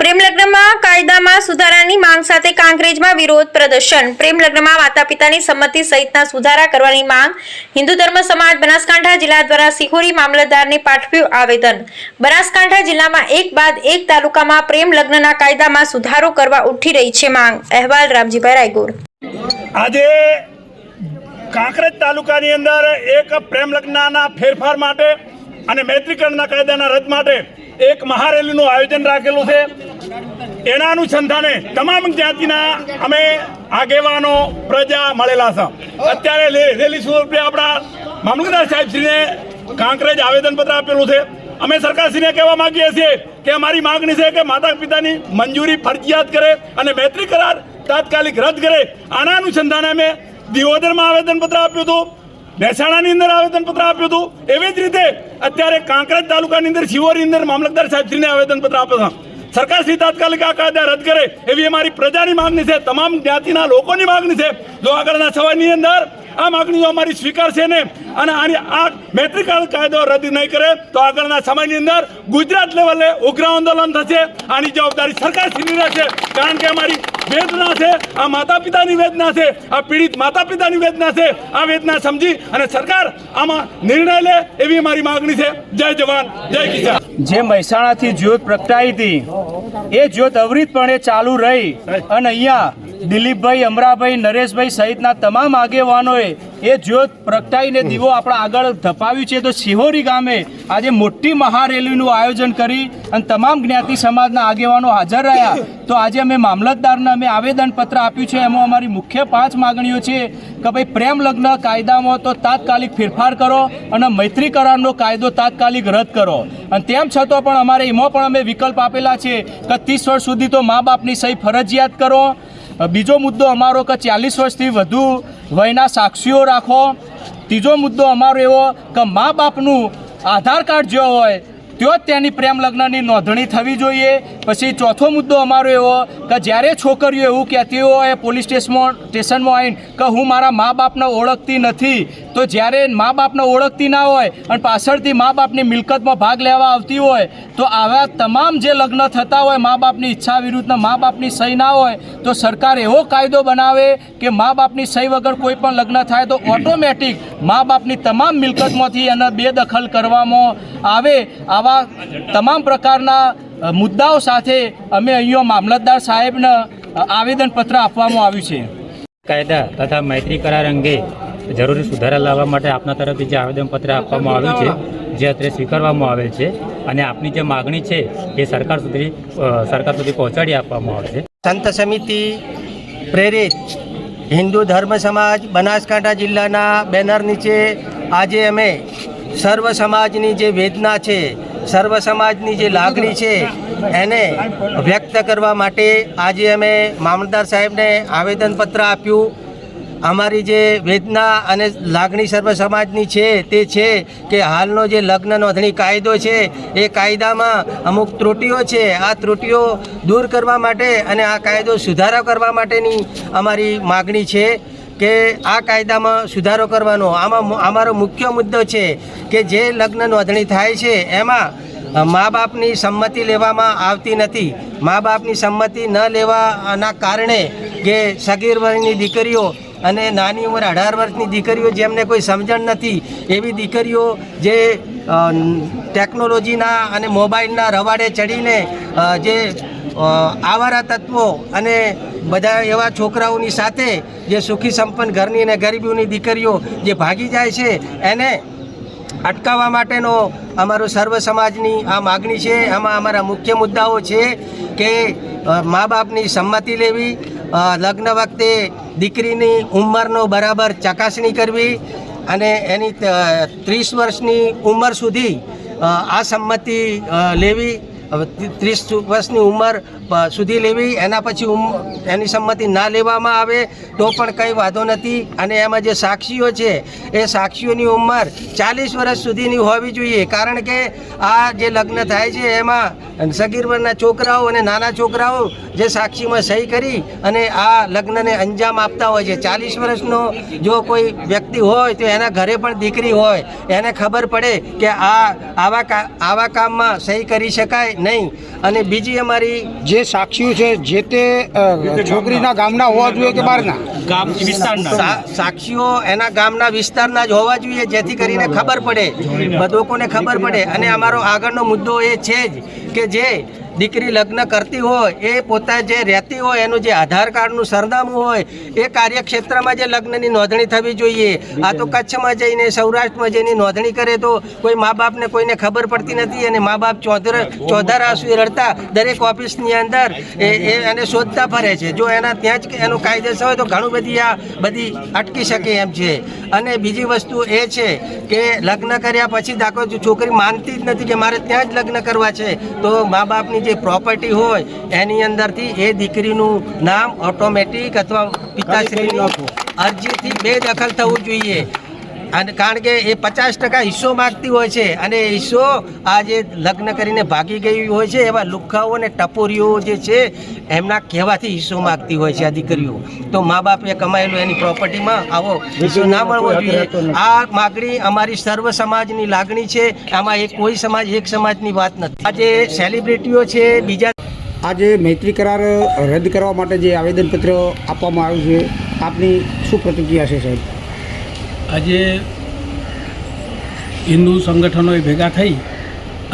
પ્રેમલગ્નમાં કાયદામાં સુધારાની માંગ સાથે કાંકરેજમાં વિરોધ પ્રદર્શન. પ્રેમલગ્નમાં માતા પિતાની સંમતિ સહિતના સુધારા કરવાની માંગ હિન્દુ ધર્મ સમાજ બનાસકાંઠા જિલ્લા દ્વારા સિહોરી મામલતદારને પાઠવ્યું આવેદન. બનાસકાંઠા જિલ્લામાં એક બાદ એક તાલુકામાં પ્રેમ લગ્નના કાયદામાં સુધારો કરવા ઉઠી રહી છે માંગ. અહેવાલ રામજીભાઈ રાયગોર. આજે કાંકરેજ તાલુકાની અંદર એક પ્રેમ લગ્નના ફેરફાર માટે અને મૈત્રીકરણના કાયદાના રદ માટે એક મહારેલીનું આયોજન રાખેલું છે. એના અનુસંધાને તમામ જ્ઞાતિના અમે આગેવાનો, પ્રજા મળેલા છે. અત્યારે રેલી સ્વરૂપે આપણા મામલતદાર સાહેબશ્રીને કાંકરેજ આવેદનપત્ર આપેલું છે. અમે સરકારશ્રીને કહેવા માગીએ છીએ કે અમારી માગણી છે કે માતા પિતાની મંજૂરી ફરજિયાત કરે અને મૈત્રી કરાર તાત્કાલિક રદ કરે. આના અનુસંધાને અમે દિયોદરમાં આવેદનપત્ર આપ્યું હતું, મહેસાણાની અંદર આવેદનપત્ર આપ્યું હતું. એવી જ રીતે અત્યારે કાંકરેજ તાલુકાની અંદર શિવોરની અંદર મામલતદાર સાહેબશ્રીને આવેદનપત્ર આપ્યું છે. સરકાર શ્રી તાત્કાલિક આ કાયદા રદ કરે એવી અમારી પ્રજાની માંગણી છે. તમામ જ્ઞાતિના લોકોની માંગણી છે. જો આગળના સમયની અંદર આ માગણીઓ અમારી સ્વીકારશે ને અને આની આ મૈત્રીકાળ કાયદો રદ નહીં કરે તો આગળના સમયની અંદર ગુજરાત લેવલે ઉગ્ર આંદોલન થશે. આની જવાબદારી સરકારશ્રીની રહેશે. કારણ કે અમારી વેદના છે આ માતા પિતાની વેદના છે આ પીડિત માતા પિતાની વેદના છે. આ વેદના સમજી અને સરકાર આમાં નિર્ણય લે એવી મારી માગણી છે. જય જવાન જય કિસાન. જે મહેસાણાથી જ્યોત પ્રગટાઈ હતી એ જ્યોત અવિરતપણે ચાલુ રહી. અને અહીંયા દિલીપભાઈ, અમરાભાઈ, નરેશભાઈ સહિતના તમામ આગેવાનોએ એ જ્યોત પ્રગટાઈને દીવો આપણા આગળ ધપાવ્યું છે. તો સિહોરી ગામે આજે મોટી મહારેલીનું આયોજન કરી અને તમામ જ્ઞાતિ સમાજના આગેવાનો હાજર રહ્યા. તો આજે અમે મામલતદારને અમે આવેદનપત્ર આપ્યું છે. એમાં અમારી મુખ્ય પાંચ માગણીઓ છે કે ભાઈ પ્રેમ લગ્ન કાયદામાં તો તાત્કાલિક ફેરફાર કરો અને મૈત્રી કરારનો કાયદો તાત્કાલિક રદ કરો. અને તેમ છતાં પણ અમારે એમાં પણ અમે વિકલ્પ આપેલા છે કે ત્રીસ વર્ષ સુધી તો મા બાપની સહી ફરજિયાત કરો. બીજો મુદ્દો અમારો કે ચાલીસ વર્ષથી વધુ વયના સાક્ષીઓ રાખો. ત્રીજો મુદ્દો અમારો એવો કે મા બાપનું આધાર કાર્ડ જો હોય ત્યો જ તેની પ્રેમ લગ્નની નોંધણી થવી જોઈએ. પછી ચોથો મુદ્દો અમારો એવો કે જ્યારે છોકરીઓ એવું કહેતી હોય પોલીસ સ્ટેશનમાં સ્ટેશનમાં આવીને કે હું મારા મા બાપને ઓળખતી નથી, તો જ્યારે મા બાપને ઓળખતી ના હોય અને પાછળથી મા બાપની મિલકતમાં ભાગ લેવા આવતી હોય, તો આવા તમામ જે લગ્ન થતા હોય મા બાપની ઈચ્છા વિરુદ્ધના મા બાપની સહી ના હોય, તો સરકાર એવો કાયદો બનાવે કે મા બાપની સહી વગર કોઈ પણ લગ્ન થાય તો ઓટોમેટિક મા બાપની તમામ મિલકતમાંથી એને બેદખલ કરવામાં આવે. આવા તમામ પ્રકારના મુદ્દાઓ સાથે અમે અહીંયા મામલતદાર સાહેબને આવેદનપત્ર આપવામાં આવ્યું છે. કાયદા તથા મૈત્રી કરાર અંગે જરૂરી સુધારા લાવવા માટે આપના તરફથી જે આવેદનપત્ર આપવામાં આવ્યું છે જે અત્યારે સ્વીકારવામાં આવેલ છે અને આપની જે માગણી છે એ સરકાર સુધી સરકાર સુધી પહોંચાડી આપવામાં આવશે સંત સમિતિ પ્રેરિત હિન્દુ ધર્મ સમાજ બનાસકાંઠા જિલ્લાના બેનર નીચે આજે અમે સર્વ સમાજની જે વેદના છે સર્વ સમાજની જે લાગણી છે, એને વ્યક્ત કરવા માટે આજે અમે મામલતદાર સાહેબને આવેદનપત્ર આપ્યું. અમારી જે વેદના અને લાગણી સર્વ સમાજની છે, તે છે કે હાલનો જે લગ્ન નોંધણી કાયદો છે, એ કાયદામાં અમુક ત્રુટીઓ છે. આ ત્રુટીઓ દૂર કરવા માટે અને આ કાયદો સુધારો કરવા માટેની અમારી માગણી છે. કે આ કાયદામાં સુધારો કરવાનો. આમાં અમારો મુખ્ય મુદ્દો છે કે જે લગ્ન નોંધણી થાય છે, એમાં મા બાપની સંમતિ લેવામાં આવતી નથી. મા બાપની સંમતિ ન લેવાના કારણે કે સગીર વર્ગની દીકરીઓ અને નાની ઉંમર અઢાર વર્ષની દીકરીઓ જેમને કોઈ સમજણ નથી, એવી દીકરીઓ જે ટેકનોલોજીના અને મોબાઈલના રવાડે ચડીને જે આવારા તત્વો અને બધા એવા છોકરાઓની સાથે જે સુખી સંપન્ન ઘરની અને ગરીબીઓની દીકરીઓ જે ભાગી જાય છે, એને અટકાવવા માટેનો અમારો સર્વ સમાજની આ માગણી છે. આમાં અમારા મુખ્ય મુદ્દાઓ છે કે મા બાપની સંમતિ લેવી લગ્ન વખતે દીકરીની ઉંમરનો બરાબર ચકાસણી કરવી અને એની ત્રીસ વર્ષની ઉંમર સુધી આ સંમતિ લેવી હવે ત્રીસ વર્ષની ઉંમર સુધી લેવી, એના પછી એની સંમતિ ના લેવામાં આવે, તો પણ કંઈ વાંધો નથી. અને એમાં જે સાક્ષીઓ છે, એ સાક્ષીઓની ઉંમર ચાલીસ વર્ષ સુધીની હોવી જોઈએ. કારણ કે આ જે લગ્ન થાય છે, એમાં સગીર વર્ગના છોકરાઓ અને નાના છોકરાઓ જે સાક્ષીમાં સહી કરી અને આ લગ્નને અંજામ આપતા હોય છે. ચાલીસ વર્ષનો જો કોઈ વ્યક્તિ હોય, તો એના ઘરે પણ દીકરી હોય. એને ખબર પડે કે આ આવા આવા કામમાં સહી કરી શકાય નહીં. અને બીજી અમારી જે સાક્ષીઓ છે જે તે છોકરીના ગામના હોવા જોઈએ કે બહારના? ગામ વિસ્તારના. સાક્ષીઓ એના ગામના વિસ્તારના જ હોવા જોઈએ જેથી કરીને ખબર પડે. લોકોને ખબર પડે. અને અમારો આગળનો મુદ્દો એ છે જ કે જે દીકરી લગ્ન કરતી હોય એ પોતા જે રહેતી હોય એનું જે આધાર કાર્ડનું સરનામું હોય એ કાર્યક્ષેત્રમાં જે લગ્નની નોંધણી થવી જોઈએ. આ તો કચ્છમાં જઈને સૌરાષ્ટ્રમાં જઈને નોંધણી કરે તો કોઈ મા બાપને કોઈને ખબર પડતી નથી અને મા બાપ ચોધર ચોધર આંસુએ રડતા દરેક ઓફિસની અંદર એ એને શોધતા ફરે છે. જો એના ત્યાં જ એનું કાયદેસર હોય તો ઘણું બધી આ બધી અટકી શકે એમ છે. અને બીજી વસ્તુ એ છે કે લગ્ન કર્યા પછી દાખલો છોકરી માનતી જ નથી કે મારે ત્યાં જ લગ્ન કરવા છે. તો મા બાપની જે પ્રોપર્ટી હોય એની અંદરથી એ દીકરીનું નામ ઓટોમેટિક અથવા પિતાશ્રીની અરજીથી બેદખલ થવું જોઈએ. અને કારણ કે એ પચાસ ટકા હિસ્સો માગતી હોય છે અને હિસ્સો આ જે લગ્ન કરીને ભાગી ગઈ હોય છે એવા લુખાઓ અને ટપોરીઓ જે છે એમના કહેવાથી હિસ્સો માગતી હોય છે આ દીકરીઓ. તો મા બાપે કમાયેલું એની પ્રોપર્ટીમાં આવો હિસ્સો ના મળવો જોઈએ. આ માગણી અમારી સર્વ સમાજની લાગણી છે આમાં એક કોઈ સમાજ એક સમાજની વાત નથી. આ જે સેલિબ્રિટીઓ છે બીજા આજે મૈત્રી કરાર રદ કરવા માટે જે આવેદનપત્ર આપવામાં આવ્યું છે આપની શું પ્રતિક્રિયા છે સાહેબ? આજે હિન્દુ સંગઠનોએ ભેગા થઈ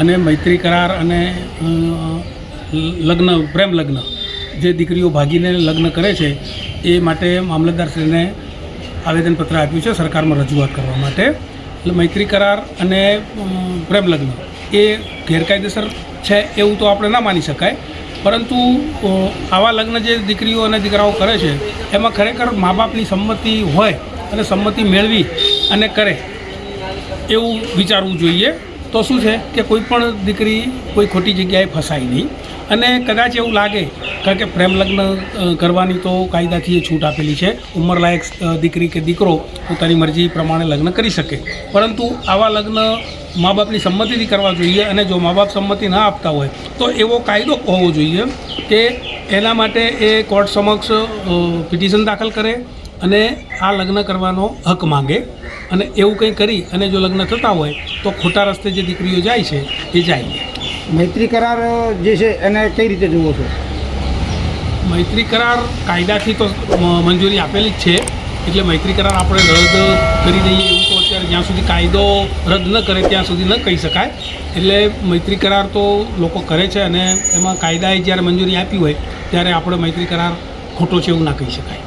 અને મૈત્રી કરાર અને લગ્ન, પ્રેમ લગ્ન જે દીકરીઓ ભાગીને લગ્ન કરે છે, એ માટે મામલતદારશ્રીને આવેદનપત્ર આપ્યું છે સરકારમાં રજૂઆત કરવા માટે. એટલે મૈત્રી કરાર અને પ્રેમ લગ્ન એ ગેરકાયદેસર છે એવું તો આપણે ના માની શકાય. પરંતુ આવા લગ્ન જે દીકરીઓ અને દીકરાઓ કરે છે, એમાં ખરેખર મા બાપની સંમતિ હોય અને સંમતિ મેળવી અને કરે એવું વિચારવું જોઈએ. તો શું છે કે કોઈ પણ દીકરી કોઈ ખોટી જગ્યાએ ફસાય નહીં. અને કદાચ એવું લાગે, કારણ કે પ્રેમ લગ્ન કરવાની તો કાયદાથી એ છૂટ આપેલી છે. ઉંમરલાયક દીકરી કે દીકરો પોતાની મરજી પ્રમાણે લગ્ન કરી શકે. પરંતુ આવા લગ્ન મા બાપની સંમતિથી કરવા જોઈએ અને જો મા બાપ સંમતિ ના આપતા હોય, તો એવો કાયદો હોવો જોઈએ કે એના માટે એ કોર્ટ સમક્ષ પિટિશન દાખલ કરે અને આ લગ્ન કરવાનો હક માંગે અને એવું કંઈ કરી અને જો લગ્ન થતા હોય તો ખોટા રસ્તે જે દીકરીઓ જાય છે એ જાય મૈત્રી કરાર જે છે એને કઈ રીતે જુઓ છો? મૈત્રી કરાર કાયદાથી તો મંજૂરી આપેલી જ છે. એટલે મૈત્રી કરાર આપણે રદ કરી દઈએ એવું તો અત્યારે જ્યાં સુધી કાયદો રદ ન કરે ત્યાં સુધી ન કહી શકાય. એટલે મૈત્રી કરાર તો લોકો કરે છે અને એમાં કાયદાએ જ્યારે મંજૂરી આપી હોય ત્યારે આપણે મૈત્રી કરાર ખોટો છે એવું ના કહી શકાય.